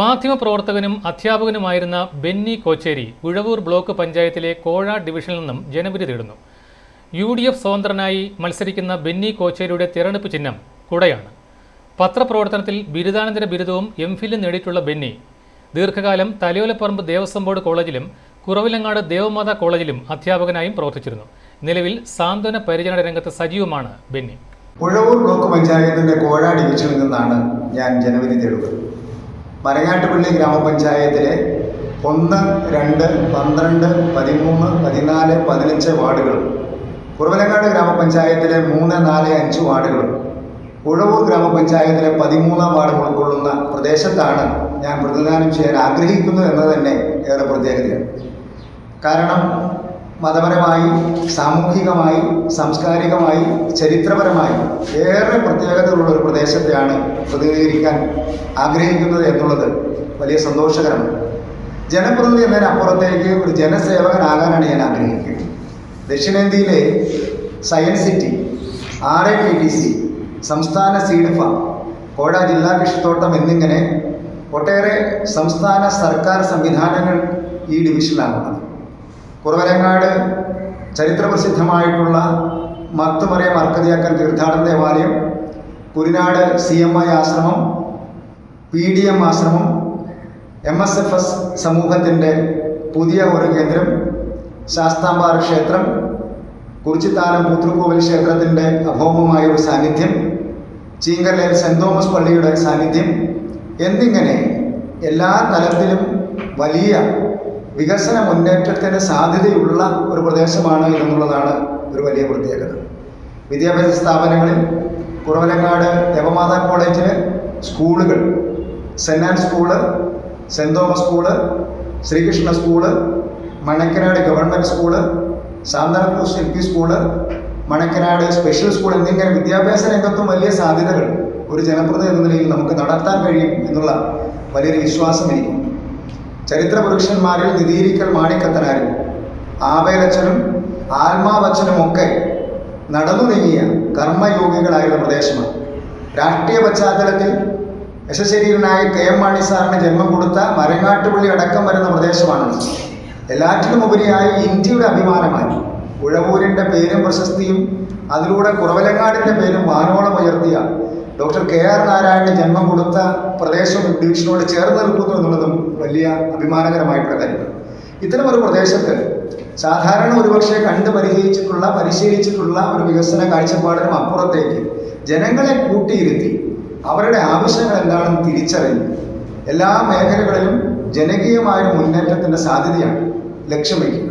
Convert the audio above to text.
മാധ്യമപ്രവർത്തകനും അധ്യാപകനുമായിരുന്ന ബെന്നി കോച്ചേരി ഉഴവൂർ ബ്ലോക്ക് പഞ്ചായത്തിലെ കോഴ ഡിവിഷനിൽ നിന്നും ജനവിധി തേടുന്നു. യു ഡി എഫ് സ്വതന്ത്രനായി മത്സരിക്കുന്ന ബെന്നി കോച്ചേരിയുടെ തിരഞ്ഞെടുപ്പ് ചിഹ്നം കുടയാണ്. പത്രപ്രവർത്തനത്തിൽ ബിരുദാനന്തര ബിരുദവും എം ഫിലും നേടിയിട്ടുള്ള ബെന്നി ദീർഘകാലം തലയോലപ്പറമ്പ് ദേവസ്വം ബോർഡ് കോളേജിലും കുറവിലങ്ങാട് ദേവമാതാ കോളേജിലും അധ്യാപകനായും പ്രവർത്തിച്ചിരുന്നു. നിലവിൽ സാന്ത്വന പരിചരണ രംഗത്ത് സജീവമാണ് ബെന്നി. ഉഴവൂർ ബ്ലോക്ക് പഞ്ചായത്തിന്റെ കോഴ ഡിവിഷനിൽ നിന്നാണ് ഞാൻ ജനവിധി തേടുന്നത്. മരങ്ങാട്ടുപള്ളി ഗ്രാമപഞ്ചായത്തിലെ ഒന്ന് രണ്ട് പന്ത്രണ്ട് പതിമൂന്ന് പതിനാല് പതിനഞ്ച് വാർഡുകളും കുറവലങ്ങാട് ഗ്രാമപഞ്ചായത്തിലെ മൂന്ന് നാല് അഞ്ച് വാർഡുകളും ഉഴവൂർ ഗ്രാമപഞ്ചായത്തിലെ പതിമൂന്നാം വാർഡ് ഉൾക്കൊള്ളുന്ന പ്രദേശത്താണ് ഞാൻ പ്രതിദാനം ചെയ്യാൻ ആഗ്രഹിക്കുന്നു എന്നത് തന്നെ ഏറെ പ്രത്യേകതയാണ്. കാരണം മതപരമായി സാമൂഹികമായി സാംസ്കാരികമായി ചരിത്രപരമായി ഏറെ പ്രത്യേകതകളുള്ള ഒരു പ്രദേശത്തെയാണ് പ്രതിനിധീകരിക്കാൻ ആഗ്രഹിക്കുന്നത് എന്നുള്ളത് വലിയ സന്തോഷകരമാണ്. ജനപ്രതിനിധി എന്നതിനപ്പുറത്തേക്ക് ഒരു ജനസേവകനാകാനാണ് ഞാൻ ആഗ്രഹിക്കുന്നത്. ദക്ഷിണേന്ത്യയിലെ science city R A T T C സംസ്ഥാന സീഡ് ഫാം കോഴ ജില്ലാ കൃഷിത്തോട്ടം എന്നിങ്ങനെ ഒട്ടേറെ സംസ്ഥാന സർക്കാർ സംവിധാനങ്ങൾ ഈ ഡിവിഷനിലാണുള്ളത്. കുറവലങ്ങാട് ചരിത്രപ്രസിദ്ധമായിട്ടുള്ള മത്തുമറിയ മർക്കതിയാക്കൻ തീർത്ഥാടന ദേവാലയം കുരിനാട് സി എം ഐ ആശ്രമം പി ഡി എം ആശ്രമം എം എസ് എഫ് എസ് സമൂഹത്തിന്റെ പുതിയ ഒരു കേന്ദ്രം ശാസ്താംബാർ ക്ഷേത്രം കുറിച്ചിത്താനം പൂത്തൃക്കോവിൽ ക്ഷേത്രത്തിന്റെ അഭൗമമായ ഒരു സാന്നിധ്യം ചീങ്കലയിൽ സെന്റ് തോമസ് പള്ളിയുടെ സാന്നിധ്യം എന്നിങ്ങനെ എല്ലാ തലത്തിലും വലിയ വികസന മുന്നേറ്റത്തിന് സാധ്യതയുള്ള ഒരു പ്രദേശമാണ് എന്നുള്ളതാണ് ഒരു വലിയ പ്രത്യേകത. വിദ്യാഭ്യാസ സ്ഥാപനങ്ങളിൽ കുറവലങ്ങാട് ദേവമാതാ കോളേജിന് സ്കൂളുകൾ saint Ann's school saint Thomas school Sreekrishna school Manakkanad government school Santhanapur L P school Manakkanad special school എന്നിങ്ങനെ വിദ്യാഭ്യാസ രംഗത്തും വലിയ സാധ്യതകൾ ഒരു ജനപ്രതിനിധി എന്ന നിലയിൽ നമുക്ക് നടത്താൻ കഴിയും എന്നുള്ള വലിയൊരു വിശ്വാസം എനിക്കുണ്ട്. ചരിത്ര പുരുഷന്മാരിൽ നിതീരിക്കൽ മാണിക്കത്തനാരും ആവേലച്ചനും ആത്മാവച്ചനും ഒക്കെ നടന്നു നീങ്ങിയ കർമ്മയോഗികളായിരുന്ന പ്രദേശമാണ്. രാഷ്ട്രീയ പശ്ചാത്തലത്തിൽ യശശരീരനായ കെ എം മാണി സാറിന് ജന്മം കൊടുത്ത മരങ്ങാട്ടുപള്ളി അടക്കം വരുന്ന പ്രദേശമാണ്. എല്ലാറ്റിലും ഉപരിയായി ഇന്ത്യയുടെ അഭിമാനമായി. ഉഴവൂരിന്റെ പേരും പ്രശസ്തിയും അതിലൂടെ കുറവലങ്ങാടിന്റെ പേരും വാനോളം ഉയർത്തിയ ഡോക്ടർ കെ ആർ നാരായണന് ജന്മം കൊടുത്ത പ്രദേശം ഡിവിഷനോട് ചേർന്ന് നിൽക്കുന്നു എന്നുള്ളതും വലിയ അഭിമാനകരമായിട്ടുള്ള കാര്യമാണ്. ഇത്തരം ഒരു പ്രദേശത്ത് സാധാരണ ഒരുപക്ഷെ കണ്ട് പരിചയിച്ചിട്ടുള്ള പരിശീലിച്ചിട്ടുള്ള ഒരു വികസന കാഴ്ചപ്പാടിനും അപ്പുറത്തേക്ക് ജനങ്ങളെ കൂട്ടിയിരുത്തി അവരുടെ ആവശ്യങ്ങൾ എന്താണെന്ന് തിരിച്ചറിഞ്ഞ് എല്ലാ മേഖലകളിലും ജനകീയമായ മുന്നേറ്റത്തിന്റെ സാധ്യതയാണ് ലക്ഷ്യം വയ്ക്കുക